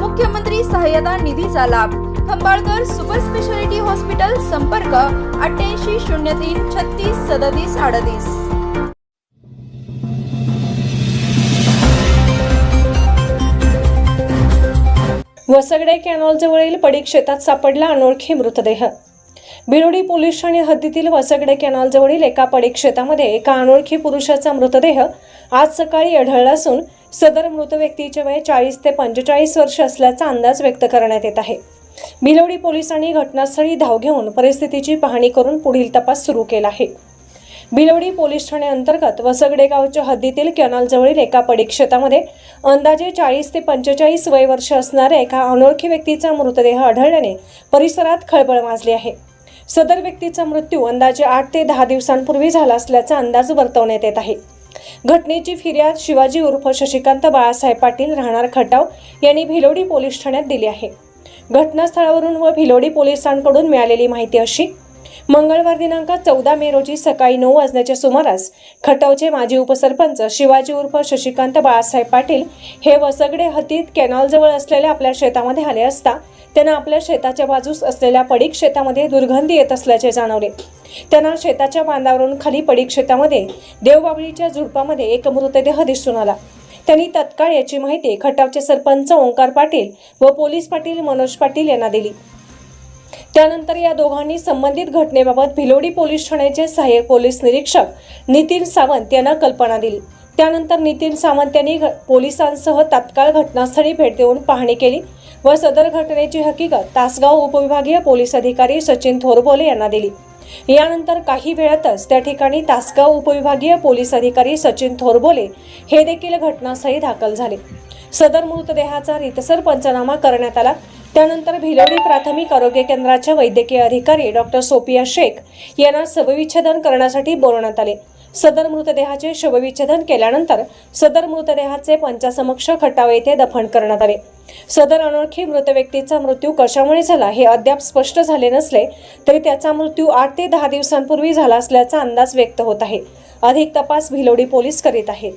मुख्यमंत्री सहाय्यता निधीचा लाभ. खंबाळकर सुपर स्पेशालिटी हॉस्पिटल संपर्क अठ्ठ्याऐंशी शून्य तीन छत्तीस सदतीस अडतीस. वसगडे कॅनॉलजवळील पडीक शेतात सापडला अनोळखी मृतदेह. बिरोडी पोलीस ठाणे हद्दीतील वसगडे कॅनॉलजवळील एका पडीक शेतामध्ये एका अनोळखी पुरुषाचा मृतदेह आज सकाळी आढळला असून सदर मृत व्यक्तीचे वय चाळीस ते पंचेचाळीस वर्ष असल्याचा अंदाज व्यक्त करण्यात येत आहे. भिलवडी पोलिसांनी घटनास्थळी धाव घेऊन परिस्थितीची पाहणी करून पुढील तपास सुरू केला आहे. भिलवडी पोलीस ठाणे अंतर्गत वसगडे गावच्या हद्दीतील कॅनॉलजवळील एका पडीक्षेतामध्ये अंदाजे चाळीस ते पंचेचाळीस वय वर्ष असणाऱ्या एका अनोळखी व्यक्तीचा मृतदेह आढळल्याने परिसरात खळबळ माजली आहे. सदर व्यक्तीचा मृत्यू अंदाजे आठ ते दहा दिवसांपूर्वी झाला असल्याचा अंदाज वर्तवण्यात येत आहे. घटनेची फिर्याद शिवाजी उर्फ शशिकांत बाळासाहेब पाटील राहणार खटाव यांनी भिलोडी पोलीस ठाण्यात दिली आहे. घटनास्थळावरून व भिलोडी पोलिसांकडून मिळालेली माहिती अशी मंगळवार दिनांक चौदा मे रोजी सकाळी नऊ वाजण्याच्या सुमारास खटावचे माजी उपसरपंच शिवाजी उर्फ शशिकांत बाळासाहेब पाटील हे वसगडे हतीत कॅनॉलजवळ असलेल्या आपल्या शेतामध्ये आले असता त्यांना आपल्या शेताच्या बाजूस असलेल्या पडीक शेतामध्ये दुर्गंधी येत असल्याचे जाणवले. त्यांना शेताच्या बांधावरून खाली पडीक शेतामध्ये देवबाबळीच्या झुडपामध्ये एक मृतदेह दिसून आला. त्यांनी तत्काळ याची माहिती खटावचे सरपंच ओंकार पाटील व पोलीस पाटील मनोज पाटील यांना दिली. त्यानंतर या दोघांनी संबंधित घटनेबाबत भिलोडी पोलीस ठाण्याचे सहाय्यक पोलीस निरीक्षक नितीन सावंत यांना कल्पना दिली. त्यानंतर नितीन सावंत यांनी पोलिसांसह तात्काळ घटनास्थळी भेट देऊन पाहणी केली व सदर घटनेची हकीकत तासगाव उपविभागीय पोलीस अधिकारी सचिन थोरबोले यांना दिली. यानंतर काही वेळातच त्या ठिकाणी तासगाव उपविभागीय पोलीस अधिकारी सचिन थोरबोले हे देखील घटनास्थळी दाखल झाले. सदर मृतदेहाचा रितसर पंचनामा करण्यात आला. त्यानंतर भिलोडी प्राथमिक आरोग्य केंद्राच्या वैद्यकीय अधिकारी डॉक्टर सोपिया शेख यांना शवविच्छेदन करण्यासाठी बोलवण्यात आले. सदर मृतदेहाचे शवविच्छेदन केल्यानंतर सदर मृतदेहाचे पंचासमक्ष खटाव येथे दफन करण्यात आले. सदर अनोळखी मृत व्यक्तीचा मृत्यू कशामुळे झाला हे अद्याप स्पष्ट झाले नसले तरी त्याचा मृत्यू आठ ते दहा दिवसांपूर्वी झाला असल्याचा अंदाज व्यक्त होत आहे. अधिक तपास भिलोडी पोलीस करीत आहेत.